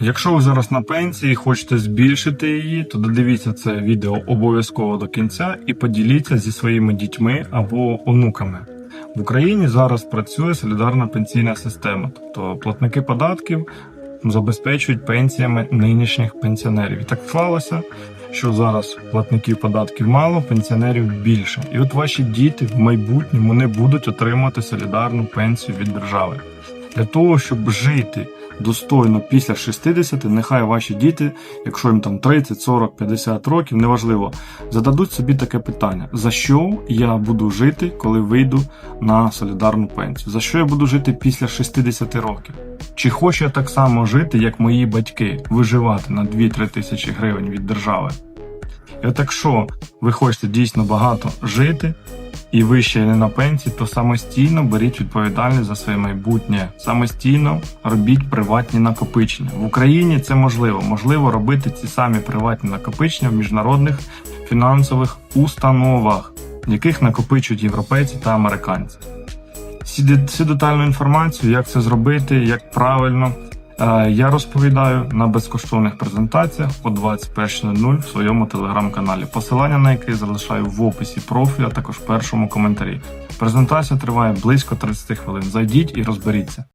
Якщо ви зараз на пенсії і хочете збільшити її, то додивіться це відео обов'язково до кінця і поділіться зі своїми дітьми або онуками. В Україні зараз працює солідарна пенсійна система, тобто платники податків забезпечують пенсіями нинішніх пенсіонерів. І так склалося, що зараз платників податків мало, пенсіонерів більше. І от ваші діти в майбутньому не будуть отримувати солідарну пенсію від держави. Для того, щоб жити достойно після 60, нехай ваші діти, якщо їм там 30, 40, 50 років, неважливо, зададуть собі таке питання: за що я буду жити, коли вийду на солідарну пенсію? За що я буду жити після 60 років? Чи хочу я так само жити, як мої батьки, виживати на 2-3 тисячі гривень від держави? І от якщо ви хочете дійсно багато жити, і ви ще не на пенсії, то самостійно беріть відповідальність за своє майбутнє. Самостійно робіть приватні накопичення. В Україні це можливо. Можливо робити ці самі приватні накопичення в міжнародних фінансових установах, яких накопичують європейці та американці. Всю детальну інформацію, як це зробити, як правильно, я розповідаю на безкоштовних презентаціях о 21.00 в своєму телеграм-каналі. Посилання на який залишаю в описі профілю, а також в першому коментарі. Презентація триває близько 30 хвилин. Зайдіть і розберіться.